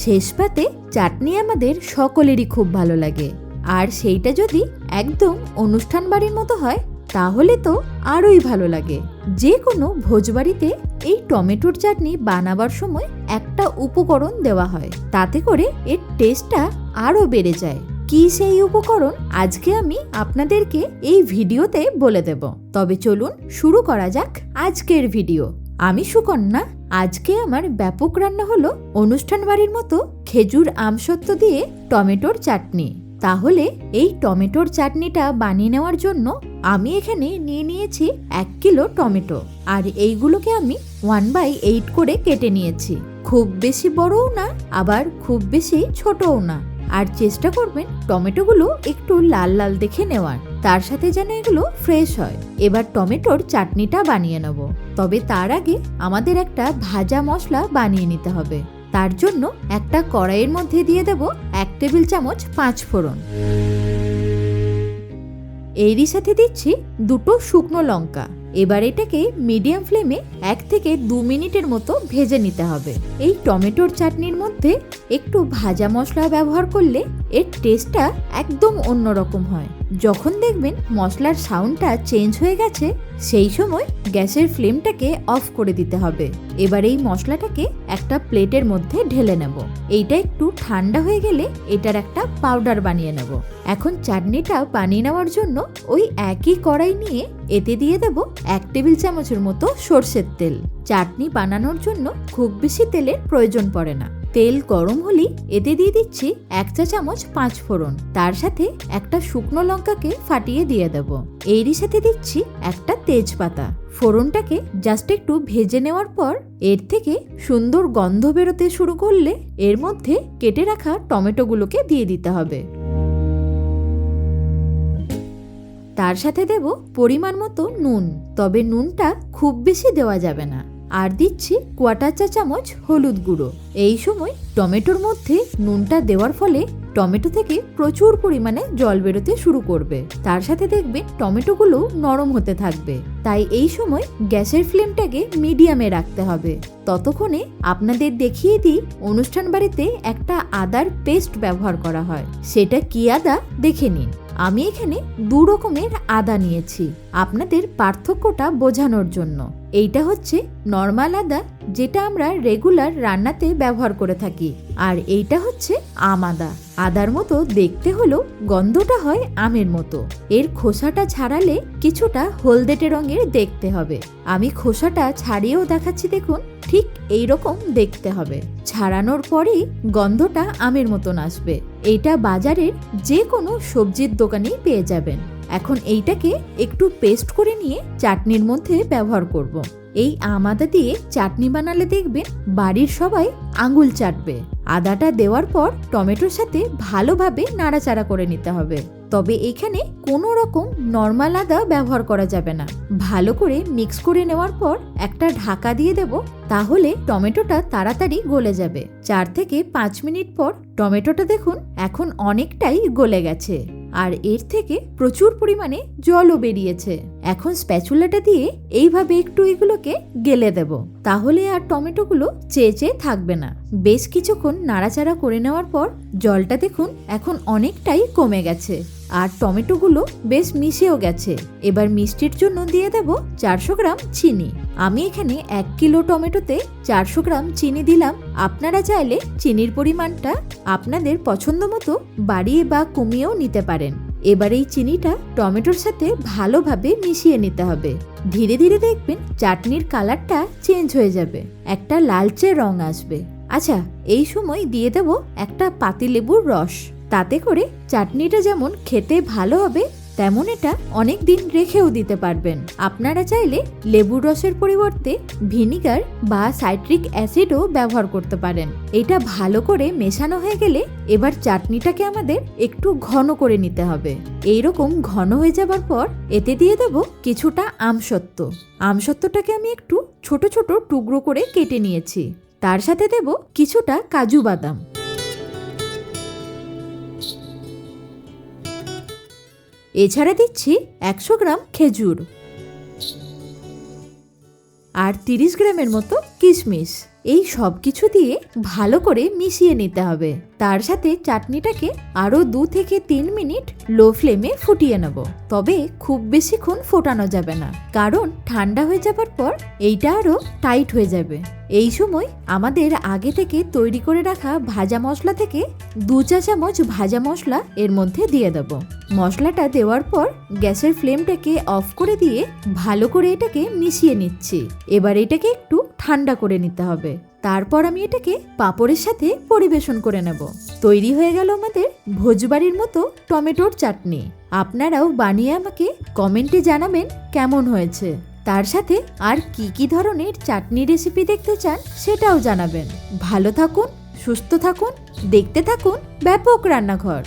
শেষ পাতে চাটনি আমাদের সকলেরই খুব ভালো লাগে। আর সেইটা যদি একদম অনুষ্ঠান বাড়ির মতো হয়, তাহলে তো আরোই ভালো লাগে। যে কোনো ভোজবাড়িতে এই টমেটোর চাটনি বানাবার সময় একটা উপকরণ দেওয়া হয়। তাতে করে এর টেস্টটা আরও বেড়ে যায়। কি সেই উপকরণ? আজকে আমি আপনাদেরকে এই ভিডিওতে বলে দেব। তবে চলুন শুরু করা যাক আজকের ভিডিও। আমি সুকন্যা, আজকে আমার ব্যাপক রান্না হলো অনুষ্ঠান বাড়ির মতো খেজুর আমসত্ব দিয়ে টমেটোর চাটনি। তাহলে এই টমেটোর চাটনিটা বানিয়ে নেওয়ার জন্য আমি এখানে নিয়ে নিয়েছি এক কিলো টমেটো। আর এইগুলোকে আমি ওয়ান বাই এইট করে কেটে নিয়েছি। খুব বেশি বড়ও না, আবার খুব বেশি ছোটও না। আর চেষ্টা করবেন টমেটোগুলো একটু লাল লাল দেখে নেওয়ার। তার সাথে যেন এগুলো ফ্রেশ হয়। এবার টমেটোর চাটনিটা বানিয়ে নেব। তবে তার আগে আমাদের একটা ভাজা মশলা বানিয়ে নিতে হবে। তার জন্য একটা কড়াইয়ের মধ্যে দিয়ে দেব এক টেবিল চামচ পাঁচ ফোড়ন। এরই সাথে দিচ্ছি দুটো শুকনো লঙ্কা। এবার এটাকে মিডিয়াম ফ্লেমে এক থেকে দু মিনিটের মতো ভেজে নিতে হবে। এই টমেটোর চাটনির মধ্যে একটু ভাজা মশলা ব্যবহার করলে এর টেস্টটা একদম অন্যরকম হয়। যখন দেখবেন মশলার সাউন্ডটা চেঞ্জ হয়ে গেছে, সেই সময় গ্যাসের ফ্লেমটাকে অফ করে দিতে হবে। এবার এই মশলাটাকে একটা প্লেটের মধ্যে ঢেলে নেব। এইটা একটু ঠান্ডা হয়ে গেলে এটার একটা পাউডার বানিয়ে নেব। এখন চাটনিটা বানিয়ে নেওয়ার জন্য ওই একই কড়াই নিয়ে এতে দিয়ে দেব এক টেবিল চামচের মতো সর্ষের তেল। চাটনি বানানোর জন্য খুব বেশি তেলের প্রয়োজন পড়ে না। তেল গরম হলেই এতে দিয়ে দিচ্ছি এক চা চামচ পাঁচ ফোড়ন। তার সাথে একটা শুকনো লঙ্কাকে ফাটিয়ে দিয়ে দেব। এরই সাথে দিচ্ছি একটা তেজপাতা। ফোড়নটাকে জাস্ট একটু ভেজে নেওয়ার পর এর থেকে সুন্দর গন্ধ বেরোতে শুরু করলে এর মধ্যে কেটে রাখা টমেটোগুলোকে দিয়ে দিতে হবে। তার সাথে দেব পরিমাণ মতো নুন। তবে নুনটা খুব বেশি দেওয়া যাবে না। আর দিচ্ছি কোয়াটার চা চামচ হলুদ গুঁড়ো। এই সময় টমেটোর মধ্যে নুনটা দেওয়ার ফলে টমেটো থেকে প্রচুর পরিমাণে জল বেরোতে শুরু করবে। তার সাথে দেখবে টমেটোগুলো নরম হতে থাকবে। তাই এই সময় গ্যাসের ফ্লেমটাকে মিডিয়ামে রাখতে হবে। ততক্ষণে আপনাদের দেখিয়ে দিই অনুষ্ঠান বাড়িতে একটা আদার পেস্ট ব্যবহার করা হয়। সেটা কি আদা? দেখে নিন। আমি এখানে দু রকমের আদা নিয়েছি। আপনাদের পার্থক্যটা বোঝানোর জন্য। এইটা হচ্ছে নর্মাল আদা, যেটা আমরা রেগুলার রান্নাতে ব্যবহার করে থাকি। আর এইটা হচ্ছে আম আদা। আদার মতো দেখতে হলেও গন্ধটা হয় আমের মতো। এর খোসাটা ছাড়ালে কিছুটা হলদেটে রঙের দেখতে হবে। আমি খোসাটা ছাড়িয়েও দেখাচ্ছি দেখুন। ঠিক এই রকম দেখতে হবে। ছাড়ানোর পরেই গন্ধটা আমের মতন আসবে। এইটা বাজারের যে কোনো সবজির দোকানেই পেয়ে যাবেন। এখন এইটাকে একটু পেস্ট করে নিয়ে চাটনির মধ্যে ব্যবহার করব। এই আমাদা দিয়ে চাটনি বানালে দেখবেন বাড়ির সবাই আঙুল চাটবে। আদাটা দেওয়ার পর টমেটোর সাথে ভালোভাবে নাড়াচাড়া করে নিতে হবে। তবে এখানে কোনো রকম নর্মাল আদা ব্যবহার করা যাবে না। ভালো করে মিক্স করে নেওয়ার পর একটা ঢাকা দিয়ে দেব, তাহলে টমেটোটা তাড়াতাড়ি গলে যাবে। চার থেকে পাঁচ মিনিট পর টমেটোটা দেখুন এখন অনেকটাই গলে গেছে। আর এর থেকে প্রচুর পরিমাণে জলও বেরিয়েছে। এখন স্প্যাচুলাটা দিয়ে এইভাবে একটু এগুলোকে গেলে দেব। তাহলে আর টমেটোগুলো চেয়ে চেয়ে থাকবে না। বেশ কিছুক্ষণ নাড়াচাড়া করে নেওয়ার পর জলটা দেখুন এখন অনেকটাই কমে গেছে। আর টমেটোগুলো বেশ মিশেও গেছে। এবার মিষ্টির জন্য দিয়ে দেব চারশো গ্রাম চিনি। আমি এখানে এক কিলো টমেটোতে চারশো গ্রাম চিনি দিলাম। আপনারা চাইলে চিনির পরিমাণটা আপনাদের পছন্দ মতো বাড়িয়ে বা কমিয়েও নিতে পারেন। এবার এই চিনিটা টমেটোর সাথে ভালোভাবে মিশিয়ে নিতে হবে। ধীরে ধীরে দেখবেন চাটনির কালারটা চেঞ্জ হয়ে যাবে। একটা লালচে রং আসবে। আচ্ছা এই সময় দিয়ে দেব একটা পাতিলেবুর রস। তাতে করে চাটনিটা যেমন খেতে ভালো হবে তেমন এটা অনেক দিন রেখেও দিতে পারবেন। আপনারা চাইলে লেবুর রসের পরিবর্তে ভিনিগার বা সাইট্রিক অ্যাসিডও ব্যবহার করতে পারেন। এটা ভালো করে মেশানো হয়ে গেলে এবার চাটনিটাকে আমাদের একটু ঘন করে নিতে হবে। এইরকম ঘন হয়ে যাবার পর এতে দিয়ে দেব কিছুটা আমসত্ত্ব। আমসত্ত্বটাকে আমি একটু ছোট ছোট টুকরো করে কেটে নিয়েছি। তার সাথে দেব কিছুটা কাজু বাদাম। এছাড়া দিচ্ছি একশো গ্রাম খেজুর। আর তিরিশ গ্রামের মতো কিশমিশ। এই সব কিছু দিয়ে ভালো করে মিশিয়ে নিতে হবে। তার সাথে চাটনিটাকে আরও দু থেকে তিন মিনিট লো ফ্লেমে ফুটিয়ে নেব। তবে খুব বেশিক্ষণ ফোটানো যাবে না, কারণ ঠান্ডা হয়ে যাবার পর এইটা আরও টাইট হয়ে যাবে। এই সময় আমাদের আগে থেকে তৈরি করে রাখা ভাজা মশলা থেকে দু চা চামচ ভাজা মশলা এর মধ্যে দিয়ে দেব। মশলাটা দেওয়ার পর গ্যাসের ফ্লেমটাকে অফ করে দিয়ে ভালো করে এটাকে মিশিয়ে নিচ্ছি। এবার এটাকে একটু ঠান্ডা করে নিতে হবে। তারপর আমি এটাকে পাঁপড়ের সাথে পরিবেশন করে নেব। তৈরি হয়ে গেল আমাদের ভোজবাড়ির মতো টমেটোর চাটনি। আপনারাও বানিয়ে আমাকে কমেন্টে জানাবেন কেমন হয়েছে। তার সাথে আর কি কি ধরনের চাটনি রেসিপি দেখতে চান সেটাও জানাবেন। ভালো থাকুন, সুস্থ থাকুন, দেখতে থাকুন ব্যাপক রান্নাঘর।